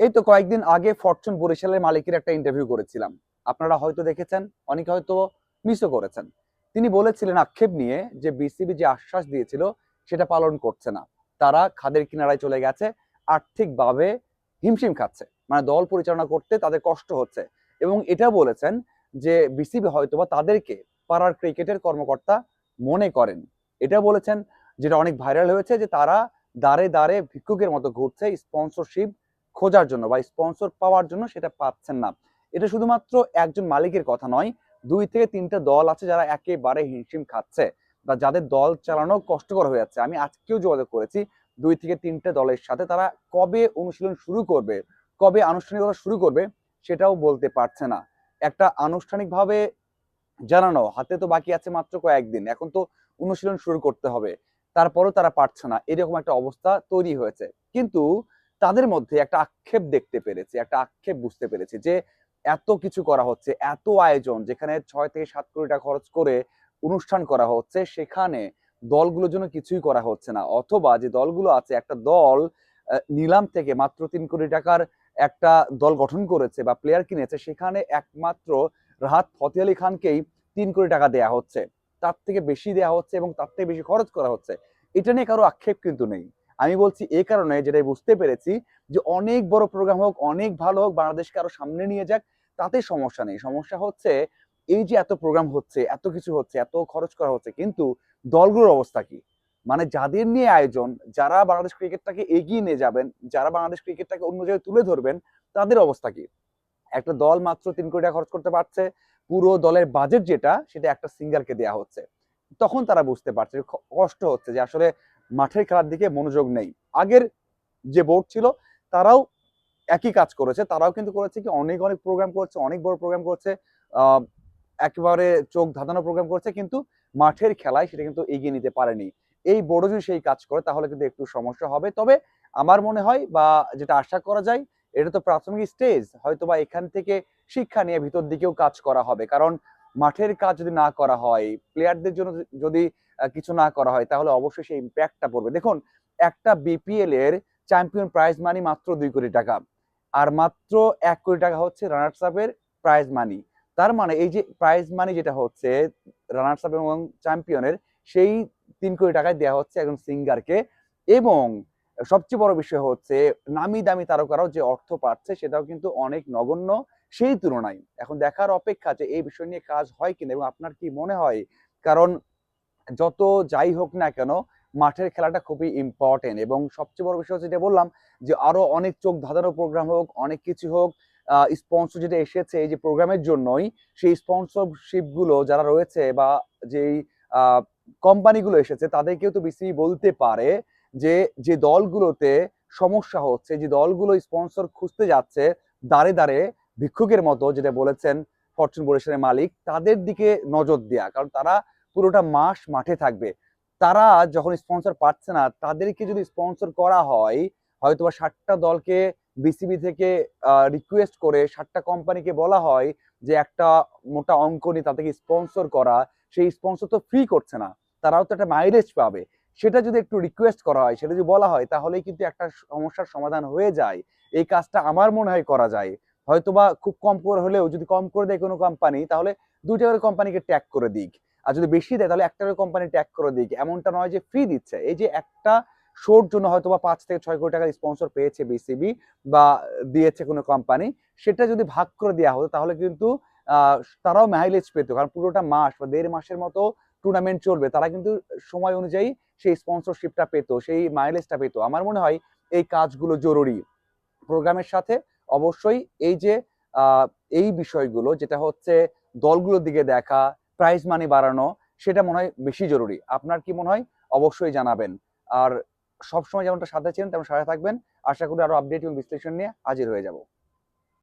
এই তো কয়েকদিন আগে ফরচুন বরিশালের মালিকের একটা ইন্টারভিউ করেছিলাম। আপনারা হয়তো দেখেছেন, অনেকে হয়তো মিসও করেছেন। তিনি বলেছিলেন আক্ষেপ নিয়ে যে বিসিবি যে আশ্বাস দিয়েছিল, সেটা পালন করছে না। তারা খাদের কিনারায় চলে গেছে, আর্থিকভাবে হিমশিম খাচ্ছে। মানে দল পরিচালনা করতে তাদের কষ্ট হচ্ছে। এবং এটা বলেছেন যে বিসিবি হয়তোবা তাদেরকে পাড়ার ক্রিকেটের কর্মকর্তা মনে করেন। এটা বলেছেন, যেটা অনেক ভাইরাল হয়েছে যে তারা দাঁড়ে দাঁড়ে ভিক্ষুকের মতো ঘুরছে স্পন্সরশিপ খোঁজার জন্য বা স্পন্সর পাওয়ার জন্য সেটা পাচ্ছেন না। এটা শুধুমাত্র একজন মালিকের কথা নয়, দুই থেকে তিনটা দল আছে যারা একেবারে হিমশিম খাচ্ছে বা যাদের দল চালানো কষ্টকর হয়ে যাচ্ছে। আমি আজকেও যোগাযোগ করেছি, দুই থেকে তিনটে দলের সাথে তারা কবে অনুশীলন শুরু করবে, কবে আনুষ্ঠানিকতা শুরু করবে সেটাও বলতে পারছে না। একটা আনুষ্ঠানিকভাবে জানানো, হাতে তো বাকি আছে মাত্র কয়েকদিন, এখন তো অনুশীলন শুরু করতে হবে, তারপরেও তারা পারছে না। এরকম একটা অবস্থা তৈরি হয়েছে। কিন্তু তাদের মধ্যে একটা আক্ষেপ দেখতে পেরেছি, একটা আক্ষেপ বুঝতে পেরেছি যে এত কিছু করা হচ্ছে, এত আয়োজন যেখানে ছয় থেকে সাত কোটি টাকা খরচ করে অনুষ্ঠান করা হচ্ছে, সেখানে দলগুলোর জন্য কিছুই করা হচ্ছে না। অথবা যে দলগুলো আছে, একটা দল নিলাম থেকে মাত্র তিন কোটি টাকার একটা দল গঠন করেছে বা প্লেয়ার কিনেছে, সেখানে একমাত্র রাহাত ফতে আলী খানকেই তিন কোটি টাকা দেয়া হচ্ছে। তার থেকে বেশি দেয়া হচ্ছে এবং তার থেকে বেশি খরচ করা হচ্ছে। এটা নিয়ে কারও আক্ষেপ কিন্তু নেই। আমি বলছি এই কারণে যেটাই বুঝতে পেরেছি যে অনেক বড় প্রোগ্রাম হোক, অনেক ভালো হোক, বাংলাদেশকে আরও সামনে নিয়ে যাক, তাতে সমস্যা নেই। সমস্যা হচ্ছে এই যে এত প্রোগ্রাম হচ্ছে, এত কিছু হচ্ছে, এত খরচ করা হচ্ছে, কিন্তু দলগুলোর অবস্থা কি? মানে যাদের নিয়ে আয়োজন, যারা বাংলাদেশ ক্রিকেটটাকে এগিয়ে নিয়ে যাবেন, যারা বাংলাদেশ ক্রিকেটটাকে অন্য জায়গায় তুলে ধরবেন, তাদের অবস্থা কি? একটা দল মাত্র তিন কোটি টাকা খরচ করতে পারছে, পুরো দলের বাজেট যেটা, সেটা একটা সিঙ্গারকে দেয়া হচ্ছে। তখন তারা বুঝতে পারছে কষ্ট হচ্ছে যে আসলে মাঠের খেলার দিকে মনোযোগ নেই। আগের যে বোর্ড ছিল, তারাও একই কাজ করেছে। তারাও কিন্তু করেছে কি, অনেক অনেক প্রোগ্রাম করছে, অনেক বড় প্রোগ্রাম করছে একেবারে চোখ ধাঁধানো প্রোগ্রাম করছে, কিন্তু মাঠের খেলায় সেটা কিন্তু এগিয়ে নিতে পারেনি। এই বড় যদি সেই কাজ করে, তাহলে কিন্তু একটু সমস্যা হবে। তবে আমার মনে হয় বা যেটা আশা করা যায়, এটা তো প্রাথমিক স্টেজ হয়তো বা এখান থেকে শিক্ষা নিয়ে ভিতর দিকেও কাজ করা হবে। কারণ মাঠের কাজ যদি না করা হয় প্লেয়ারদের জন্য যদি কিছু না করা হয়, তাহলে অবশ্যই সেই ইম্প্যাক্টটা পড়বে। দেখুন, একটা বিপিএল এর চ্যাম্পিয়ন প্রাইজ মানি মাত্র দুই কোটি টাকা। আর মাত্র এক কোটি টাকা হচ্ছে রানার্স আপের প্রাইজ মানি তার মানে এই যে প্রাইজ মানি যেটা হচ্ছে রানার্স আপ এবং চ্যাম্পিয়নের সেই তিন কোটি টাকায় দেওয়া হচ্ছে একজন সিঙ্গারকে এবং সবচেয়ে বড় বিষয় হচ্ছে নামি দামি তারকারাও যে অর্থ পাচ্ছে সেটাও কিন্তু অনেক নগণ্য সেই তুলনায়। এখন দেখার অপেক্ষা যে এই বিষয় নিয়ে কাজ হয় কিনা এবং আপনার কি মনে হয়? কারণ যত যাই হোক না কেন মাঠের খেলাটা খুবই ইম্পর্টেন্ট এবং সবচেয়ে বড় বিষয় যেটা বললাম যে আরও অনেক চোখ ধাঁধানো প্রোগ্রাম হোক, অনেক কিছু হোক স্পন্সর যেটা এসেছে এই যে প্রোগ্রামের জন্যই সেই স্পন্সরশিপগুলো যারা রয়েছে বা যেই কোম্পানিগুলো এসেছে তাদেরকেও তো বিসিবি বলতে পারে। যে যে দলগুলোতে সমস্যা হচ্ছে, যে দলগুলো স্পন্সর খুঁজতে যাচ্ছে, দাঁড়ে দাঁড়ে ভিক্ষুকের মতো, যেটা বলেছেন ফরচুন বরিশালের মালিক, তাদের দিকে নজর দেয়া। কারণ তারা পুরোটা মাস মাঠে থাকবে। তারা যখন স্পন্সর পাচ্ছে না, তাদেরকে যদি স্পন্সর করা হয়, হয়তোবা ষাটটা দলকে বিসিবি থেকে রিকোয়েস্ট করে ষাটটা কোম্পানিকে বলা হয় যে একটা মোটা অঙ্ক নিয়ে তাদেরকে স্পন্সর করা, সেই স্পন্সর তো ফ্রি করছে না। তারাও তো একটা মাইলেজ পাবে। সেটা যদি একটু রিকোয়েস্ট করা হয়, সেটা যদি বলা হয়, তাহলেই কিন্তু একটা সমস্যার সমাধান হয়ে যায়। এই কাজটা আমার মনে হয় করা যায়। হয়তোবা খুব কম করে হলেও, যদি কম করে দেয় কোনো কোম্পানি তাহলে দুইটা করে কোম্পানিকে ট্যাগ করে দিক। আর যদি বেশি দেয়, তাহলে একটা করে কোম্পানি ট্যাগ করে দিক। এমনটা নয় যে ফ্রি দিচ্ছে। এই যে একটা শোর জন্য হয়তো বা পাঁচ থেকে ছয় কোটি টাকার স্পন্সর পেয়েছে বিসিবি বা দিয়েছে কোনো কোম্পানি সেটা যদি ভাগ করে দেওয়া হতো, তাহলে কিন্তু তারাও মাইলেজ পেত। কারণ পুরোটা মাস বা দেড় মাসের মতো টুর্নামেন্ট চলবে, তারা কিন্তু সময় অনুযায়ী সেই স্পন্সরশিপটা পেত, সেই মাইলেজটা পেতো। আমার মনে হয় এই কাজগুলো জরুরি। প্রোগ্রামের সাথে অবশ্যই এই যে এই বিষয়গুলো, যেটা হচ্ছে দলগুলোর দিকে দেখা প্রাইজ মানি বাড়ানো, সেটা মনে হয় বেশি জরুরি। আপনার কি মনে হয়? অবশ্যই জানাবেন। আর সবসময় যেমনটা সাথে ছিলেন, তেমন সাথে থাকবেন। আশা করি আরও আপডেট এবং বিশ্লেষণ নিয়ে হাজির হয়ে যাব।